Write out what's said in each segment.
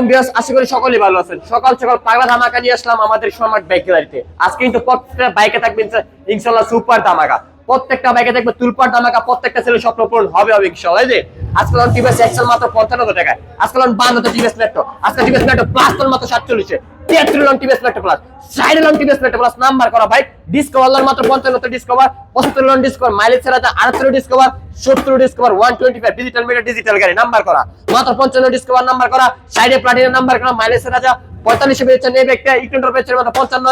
আলাইকুম বিয়াস আশা করি সকলে ভালো আছেন। সকাল সকাল পাগলা ধামাকা নিয়ে আসলাম আমাদের স্মার্ট বাইক গ্যালারিতে আজকে কিন্তু প্রত্যেকটা বাইকে থাকবে ইনশাল্লাহ সুপার ধামাকা। প্রত্যেকটা বাইকে থাকবে তুলপার ধামাকা, প্রত্যেকটা ছেলে স্বপ্ন পূরণ হবে হবে ইনশাল্লাহ যে। আজকাল টিভিএস এক্সেল মাত্র পঞ্চান্ন টাকায়। আজকাল বান্ন টিভিএস মেট্রো আজকাল টিভিএস মেট্রো প্লাস তোর মাত্র সাতচল্লিশে। তিয়াত্তর ডিসকভার সত্তর Discover one twenty five digital meter digital গাড়ি নাম্বার করা। মাত্র পঞ্চান্ন ডিসকভার নাম্বার করা সাইডে প্লাটিনা নাম্বার করা মাইলেজ রাজা পঁয়তাল্লিশে পেয়েছেন এই মাত্র পঞ্চান্ন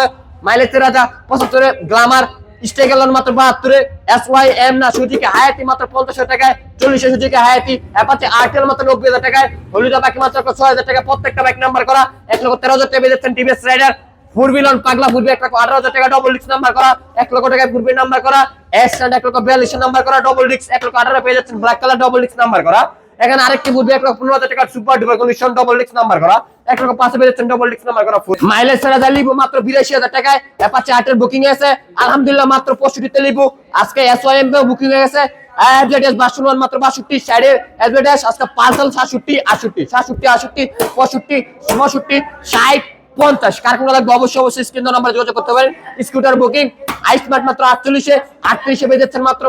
মাইলেজ রাজা পঁচাত্তরে গ্লামার স্টেগেলন মাত্র বাহাত্তরে এস ওয়াই এম না সুজিকে হায়াতি মাত্র পঞ্চাশ টাকায়, চল্লিশে সুজিকে হায়াতি অ্যাপাচে আরটেল মাত্র নব্বই হাজার টাকায়, হলুদা বাকি মাত্র ছয় হাজার টাকা প্রত্যেকটা বাইক নাম্বার করা, এক লক্ষ তেরো হাজার টাকা বেঁধেছেন টিভিএস রাইডার ফুরবিলন পাগলা ফুরবি এক লক্ষ আঠারো হাজার টাকা ডবল ডিক্স নাম্বার করা, এক লক্ষ টাকায় ফুরবি নাম্বার করা এস এক লক্ষ বিয়াল্লিশ নাম্বার করা ডবল ডিক্স এক লক্ষ আঠারো পেয়ে যাচ্ছেন ব্ল্যাক কালার ডবল ডিক্স নাম্বার করা। এখানে আরেকটি বুঝবে এক লক্ষ পনেরো হাজার টাকার সুপার ডুপার কন্ডিশন ডবল ডিক্স নাম্বার করা। এক লক্ষ পাঁচে পেয়ে ডবল ডিক্স নাম্বার করা মাইলেজ ছাড়া যা লিবো, মাত্র বিরাশি হাজার টাকায়। অ্যাপাচে আটের বুকিং আছে। আলহামদুলিল্লাহ, মাত্র পঁয়ষট্টিতে লিবো। আজকে এস ওয়াই এম বুকিং হয়ে গেছে। অবশ্যই অবশ্যই স্ক্রিন নাম্বার যোগাযোগ করতে পারেন। স্কুটার বুকিং আইসমার্ট মাত্র আটচল্লিশে, আটত্রিশে বেঁধেছেন মাত্র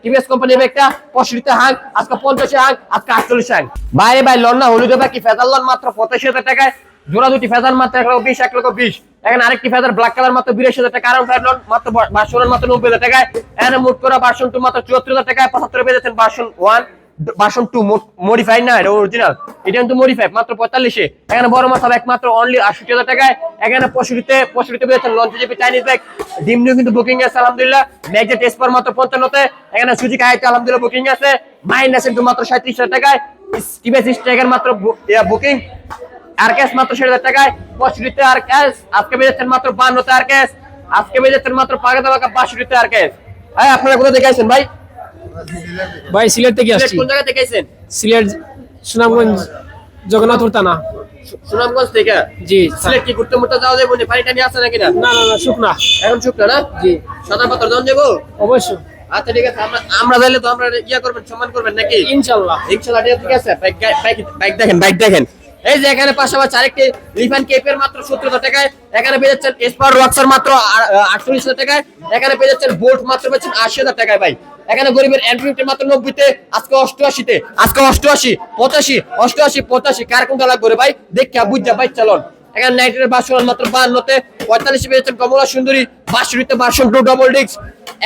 টিভিএস কোম্পানির একটা পঁয়ষট্টিতে হাং আজকে পঞ্চাশে হাং আজকে আটচল্লিশে হাঁক। বাইরে ভাই, লন না, হলুদে বাকি ফেদার লন মাত্র পঁচাশি হাজার টাকায়। জোড়া দুটি ফেদার মাত্র এক লক্ষ বিশ, এক লক্ষ বিশ। এখানে আরেকটি ফেদার ব্ল্যাক কালার মাত্র বিরাশি হাজার টাকা কারণ ফেদার মাত্র বাসন মাত্র নব্বই হাজার টাকায়। এখানে মুট করা বাসন টু মাত্র চুয়াত্তর হাজার টাকায়। পঁচাত্তর বেঁধেছেন বাসন ওয়ান বাসন টু মডিফাইড না, এটা অরিজিনাল এটা কিন্তু মডিফাইড মাত্র পঁয়তাল্লিশে। এখানে বড় মাথা একমাত্র অনলি আটষট্টি হাজার টাকায়। এখানে পঁয়ষট্টিতে পঁয়ষট্টিতে পেয়েছেন চাইনিজ ব্যাগ কিন্তু বুকিং আছে, আলহামদুলিল্লাহ। ম্যাগজেট টেস্ট পর মাত্র পঞ্চান্নতে। এখানে সুজি খাইতে আলহামদুলিল্লাহ বুকিং আছে। মাইনাস কিন্তু মাত্র সাঁত্রিশ হাজার টাকায়। টিভিএস স্ট্রাইকার মাত্র বুকিং আর ক্যাশ মাত্র ষাট হাজার টাকায়। পঁয়ষট্টিতে আর ক্যাশ আজকে বেজেছেন মাত্র বান্নতে আর ক্যাশ আজকে বেজেছেন মাত্র পাকা দাবাকা বাষট্টিতে আর ক্যাশ ভাই, আপনারা কোথায় দেখাইছেন ভাই? ভাই সিলেট থেকে আসছি। কোন জায়গা দেখাইছেন সিলেট সুনামগঞ্জ জগন্নাথপুর থানা। সুনামগঞ্জ থেকে? জি সিলেট কি ঘুরতে মুরতে যাওয়া যাবে পানি টানি আছে নাকি না? না না না শুকনা। এখন শুকনো না? জি। সাদা পাথর জন যাব অবশ্যই। আচ্ছা ঠিক আছে আমরা আমরা যাইলে তো আমরা ইয়া করবেন সম্মান করবেন নাকি? ইনশাল্লাহ। ইনশাআল্লাহ ঠিক আছে বাইক বাইক বাইক দেখেন বাইক দেখেন। এই যে এখানে পাশাপাশি আরেকটি লিফান কেপের মাত্র হাজার টাকায় এখানে পেয়ে যাচ্ছেন এসপার রক্সার মাত্র আটচল্লিশ হাজার টাকায় এখানে পেয়ে যাচ্ছেন বোল্ট মাত্র পেয়েছেন আশি হাজার টাকায় ভাই। এখানে গরিবের এন্ট্রি মাত্র নব্বইতে, আজকে অষ্টআশিতে, আজকে অষ্টআশি, পঁচাশি অষ্টআশি, পঁচাশি, কার কোনটা লাগবে রে ভাই? দেখিয়া বুঝা ভাই চলন। এখানে নাইটের বাসন মাত্র বান্নতে পঁয়তাল্লিশে পেয়েছেন কমলা সুন্দরী বাসুরিতে বাসন টু ডবল ডিক্স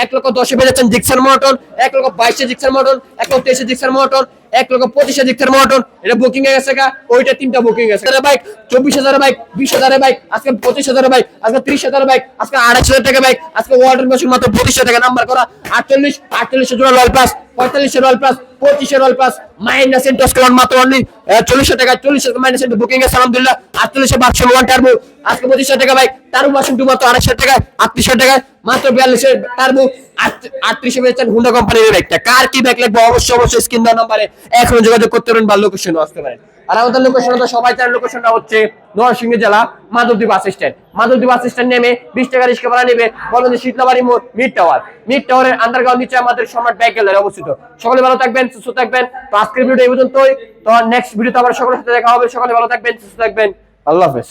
এক লক্ষ দশে পেয়েছেন জিক্সার মটন, এক লক্ষ বাইশে জিক্সার মটন, এক লক্ষ তেইশে জিক্সার মটন এক লক্ষ পঁচিশে জিক্সার মটন এটা বুকিং এ গেছে ওইটা তিনটা বুকিং গেছে। বাইক চব্বিশ হাজার বাইক বিশ হাজারের বাইক আজকে পঁচিশ হাজার বাইক আজকে ত্রিশ হাজার বাইক আজকে আড়াইশ হাজার টাকা বাইক আজকে ওয়াটার মেশিন মাত্র পঁচিশ টাকা নাম্বার করা আটচল্লিশ, আটচল্লিশে জোড়া রয়্যাল প্লাস পঁয়তাল্লিশে রয়্যাল প্লাস পঁচিশে রয়্যাল প্লাস মাইনাস ইন্টারেস্ট করার মাত্র অনলি চল্লিশ টাকা, চল্লিশ মাইনাস ইন্টু বুকিং এ আলহামদুলিল্লাহ, আটচল্লিশে বারশো ওয়ান টার্বো আজকে পঁচিশশো টাকা বাইক তারও বাসন টু মাত্র আড়াইশো টাকা আটত্রিশশো টাকা, মাত্র বিয়াল্লিশে টার্বো আটত্রিশে পেয়েছেন হুন্ডা কোম্পানির বাইকটা কার কি বাইক লাগবে? অবশ্যই অবশ্যই স্ক্রিন দেওয়া নাম্বারে এখন যোগাযোগ করতে পারেন বা লোকেশনও আসতে পারেন। আর আমাদের লোকেশন তো সবাই জানেন লোকেশনটা হচ্ছে নরসিংহ জেলা, Madhabdi bus stand. Madhabdi bus stand নেমে বিশ টাকা রিক্সা ভাড়া নেবে বলেন যে শীতলাবাড়ি মোড় টাওয়ার। মিড টাওয়ারের আন্ডারগ্রাউন্ড নিচে আমাদের সম্রাট ব্যাগ গ্যালারি অবস্থিত। সকলে ভালো থাকবেন, সুস্থ থাকবেন। তো আজকের ভিডিও এই পর্যন্তই। তো নেক্সট ভিডিওতে আবার সকলের সাথে দেখা হবে। সকলে ভালো থাকবেন, সুস্থ থাকবেন। আল্লাহ হাফেজ।